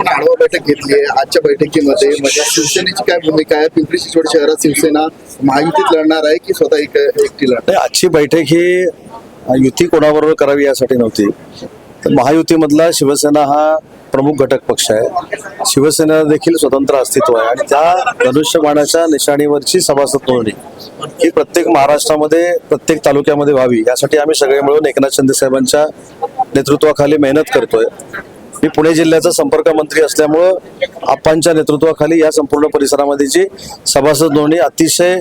आपण आढावा बैठक घेतली आहे आजच्या बैठकीमध्ये. म्हणजे शिवसेनेची काय भूमिका आहे? पिंपरी चिंचवड शहरात शिवसेना महायुतीत लढणार आहे की स्वतः एक एकटी लढणार आजची बैठक ही युती कोणाबरोबर करावी यासाठी नव्हती. तर महायुतीमधला शिवसेना हा प्रमुख घटक पक्ष आहे. शिवसेना देखील स्वतंत्र अस्तित्व आहे आणि त्या धनुष्यबाणाच्या निशाणीवरची सभासद नोंदणी ही प्रत्येक महाराष्ट्रामध्ये प्रत्येक तालुक्यामध्ये व्हावी यासाठी आम्ही सगळे मिळून एकनाथ शिंदे साहेबांच्या नेतृत्वाखाली मेहनत करतोय. मी पुणे जिल्ह्याचा संपर्क मंत्री असल्यामुळं आप्पांच्या नेतृत्वाखाली या संपूर्ण परिसरामध्ये जी सभासद नोंदणी अतिशय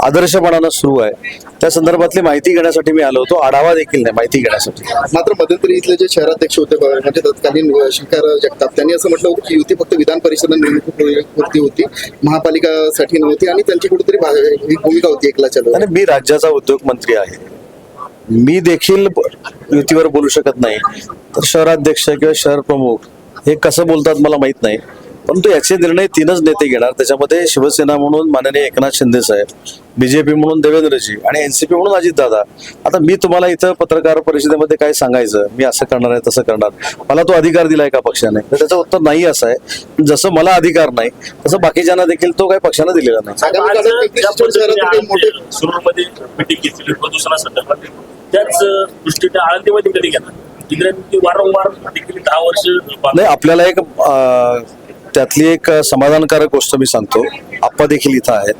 आदर्शपणानं सुरू आहे. त्या संदर्भातली माहिती घेण्यासाठी मी आलो होतो. आढावा देखील नाही माहिती घेण्यासाठी. मात्र मध्यंतरी इथले जे शहराध्यक्ष होते म्हणजे तत्कालीन शिकार जगताप त्यांनी असं म्हटलं होतं की युती फक्त विधान परिषद निवडणुकीपुरती होती महापालिकासाठी नव्हती आणि त्यांची कुठेतरी भूमिका होती एकला चालू आणि मी राज्याचा उद्योग मंत्री आहे. मी देखील युतीवर बोलू शकत नाही. तर शहराध्यक्ष किंवा शहर प्रमुख हे कसं बोलतात मला माहीत नाही. परंतु याचे निर्णय तीनच नेते घेणार. त्याच्यामध्ये शिवसेना म्हणून माननीय एकनाथ शिंदे साहेब बीजेपी म्हणून देवेंद्रजी आणि एनसीपी म्हणून अजितदादा आता मी तुम्हाला इथं पत्रकार परिषदेमध्ये काय सांगायचं? मी असं करणार आहे तसं करणार. मला तो अधिकार दिलाय का पक्षाने? तर त्याचं उत्तर नाही असं आहे. जसं मला अधिकार नाही तसं बाकीच्यांना देखील तो काही पक्षानं दिलेला नाही. आळंदी- त्याच दृष्टीने आळंदीमध्ये कधी गेला? इंग्रजी वारंवार देखील दहा वर्ष नाही आपल्याला एक अं, त्यातली एक समाधानकारक गोष्ट मी सांगतो. आप्पा देखील इथं आहेत.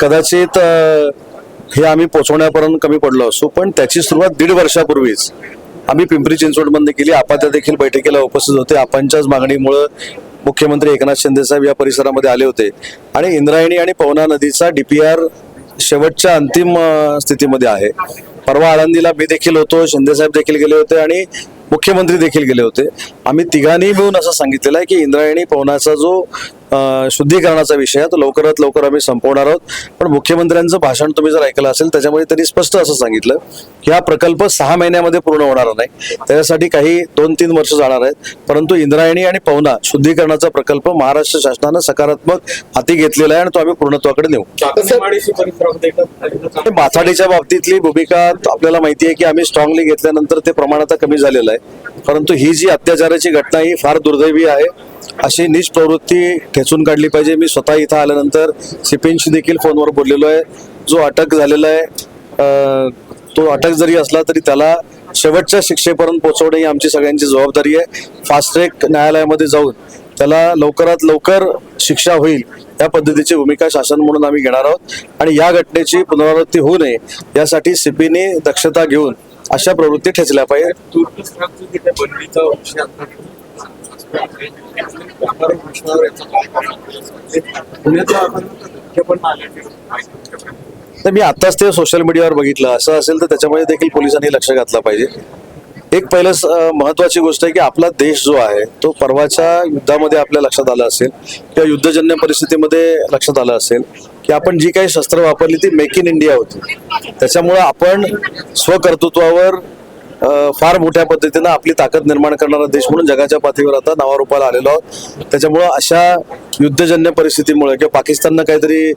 कदाचित अं, हे आम्ही पोचवण्यापर्यंत कमी पडलो असू पण त्याची सुरुवात दीड वर्षापूर्वीच आम्ही पिंपरी चिंचवडमध्ये केली. आपा त्या देखील बैठकीला उपस्थित होते. आपांच्याच मागणीमुळं मुख्यमंत्री एकनाथ शिंदे साहेब या परिसरामध्ये आले होते. आणि इंद्रायणी आणि पवना नदीचा डीपीआर शेवटच्या अंतिम अं, स्थितीमध्ये आहे. परवा आळंदीला मी देखील होतो शिंदे साहेब देखील गेले होते आणि मुख्यमंत्री देखील गेले होते. आम्ही तिघांनी मिळून असं सांगितलेलं आहे की इंद्रायणी पवनाचा जो शुद्धीकरणाचा विषय आहे तो लवकरात लवकर आम्ही संपवणार आहोत. पण मुख्यमंत्र्यांचं भाषण तुम्ही जर ऐकलं असेल त्याच्यामध्ये त्यांनी स्पष्ट असं सांगितलं की हा प्रकल्प सहा महिन्यामध्ये पूर्ण होणार नाही. त्याच्यासाठी काही दोन तीन वर्ष जाणार आहेत. परंतु इंद्रायणी आणि पवना शुद्धीकरणाचा प्रकल्प महाराष्ट्र शासनानं सकारात्मक हाती घेतलेला आहे आणि तो आम्ही पूर्णत्वाकडे नेऊ. माथाडीच्या बाबतीतली भूमिका आपल्याला माहिती आहे की आम्ही स्ट्रॉंगली घेतल्यानंतर ते प्रमाण आता कमी झालेलं आहे. परंतु ही जी अत्याचाराची घटना ही फार दुर्दैवी आहे. अशी नीच प्रवृत्ती ठेचून काढली पाहिजे. मी स्वतः इथं आल्यानंतर सिपिनशी देखील फोनवर बोललेलो आहे. जो अटक झालेला आहे तो अटक जरी असला तरी त्याला शेवटच्या शिक्षेपर्यंत पोहोचवणे ही आमची सगळ्यांची जबाबदारी आहे. फास्ट ट्रॅक न्यायालयामध्ये जाऊन त्याला लवकरात लवकर शिक्षा होईल या पद्धतीची भूमिका शासन म्हणून आम्ही घेणार आहोत. आणि या घटनेची पुनरावृत्ती होऊ नये यासाठी सिपीने दक्षता घेऊन अशा प्रवृत्ती ठेचल्या पाहिजे तर मी आताच ते सोशल मीडियावर बघितलं. असं असेल तर त्याच्यामध्ये देखील पोलिसांनी लक्ष घातलं पाहिजे. एक पहिलं महत्वाची गोष्ट आहे की आपला देश जो आहे तो परवाच्या युद्धामध्ये आपल्या लक्षात आला असेल किंवा युद्धजन्य परिस्थितीमध्ये लक्षात आलं असेल की आपण जी काही शस्त्र वापरली ती मेक इन इंडिया होती. त्याच्यामुळं आपण स्वकर्तृत्वावर फार मोठ्या पद्धतीनं आपली ताकद निर्माण करणारा देश म्हणून जगाच्या पातळीवर आता नावारूपाला आलेलो आहोत. त्याच्यामुळं अशा युद्धजन्य परिस्थितीमुळे किंवा पाकिस्ताननं काहीतरी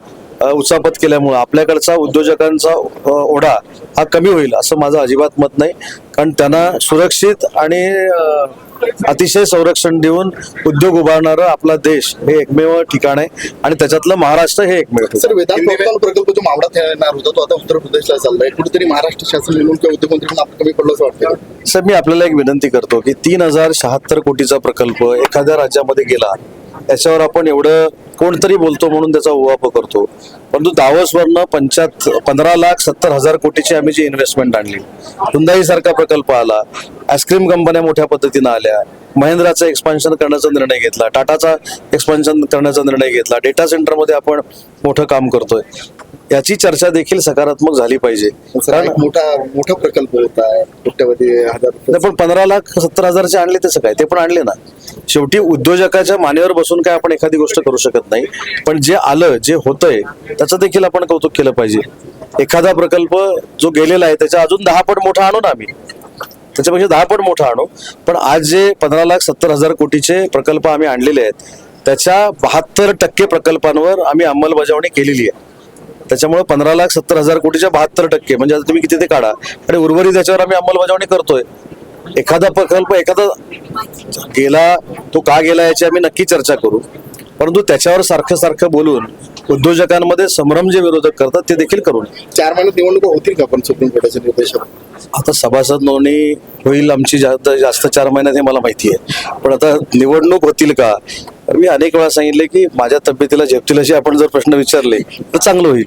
उचापत केल्यामुळं आपल्याकडचा उद्योजकांचा ओढा हा कमी होईल असं माझं अजिबात मत नाही. कारण त्यांना सुरक्षित आणि अतिशय संरक्षण देऊन उद्योग उभारणारं आपला देश हे एकमेव ठिकाण आहे. आणि त्याच्यातलं महाराष्ट्र हे एकमेव प्रकल्प जो येणार होता तो आता उत्तर प्रदेशला चाललाय. कुठेतरी महाराष्ट्र शासन म्हणून किंवा उद्योगमंत्री म्हणून आपण कमी पडलं असं वाटतं सर मी आपल्याला एक विनंती करतो की तीन हजार शहात्तर कोटीचा प्रकल्प एखाद्या राज्यामध्ये गेला त्याच्यावर आपण एवढं कोणतरी बोलतो म्हणून त्याचा उवाप करतो. परंतु दावसवरनं पंचात पंधरा लाख सत्तर हजार कोटीची आम्ही जी इन्व्हेस्टमेंट आणली. हुंदाई सारखा प्रकल्प आला. आईस्क्रीम कंपन्या मोठ्या पद्धतीनं आल्या. महिंद्राचं एक्सपान्शन करण्याचा निर्णय घेतला. टाटाचा एक्सपान्शन करण्याचा निर्णय घेतला. डेटा सेंटरमध्ये आपण मोठं काम करतोय. याची चर्चा देखील सकारात्मक झाली पाहिजे. एक मोठा मोठा प्रकल्प होता. पण पंधरा लाख सत्तर हजारचे आणले त्याचं काय ते पण आणले ना. शेवटी उद्योजकाच्या मानेवर बसून काय आपण एखादी गोष्ट करू शकत नाही नाही. पण जे आलं जे होतंय त्याचं देखील आपण कौतुक केलं पाहिजे. एखादा प्रकल्प जो गेलेला आहे त्याच्या अजून दहा पट मोठा आणू ना आम्ही. त्याच्यापेक्षा दहा पट मोठा आणू. पण आज जे पंधरा लाख सत्तर हजार कोटीचे प्रकल्प आम्ही आणलेले आहेत त्याच्या बहात्तर टक्के प्रकल्पांवर आम्ही अंमलबजावणी केलेली आहे. त्याच्यामुळे पंधरा लाख सत्तर हजार कोटीच्या बहात्तर टक्के म्हणजे आता तुम्ही किती ते काढा. आणि उर्वरित त्याच्यावर आम्ही अंमलबजावणी करतोय. एखादा प्रकल्प एखादा गेला तो का गेला याची आम्ही नक्की चर्चा करू. परंतु त्याच्यावर सारखं सारखं बोलून उद्योजकांमध्ये संभ्रम जे विरोधक करतात ते देखील करू नये चार महिन्यात निवडणुका होतील का पण सुप्रीम कोर्टाच्या निर्देशावर? आता सभासद नोंदणी होईल आमची जास्त जास्त चार महिन्यात हे मला माहिती आहे. पण आता निवडणूक होतील का? तर मी अनेक वेळा सांगितले की माझ्या तब्येतीला झेपतील असे आपण जर प्रश्न विचारले तर चांगलं होईल.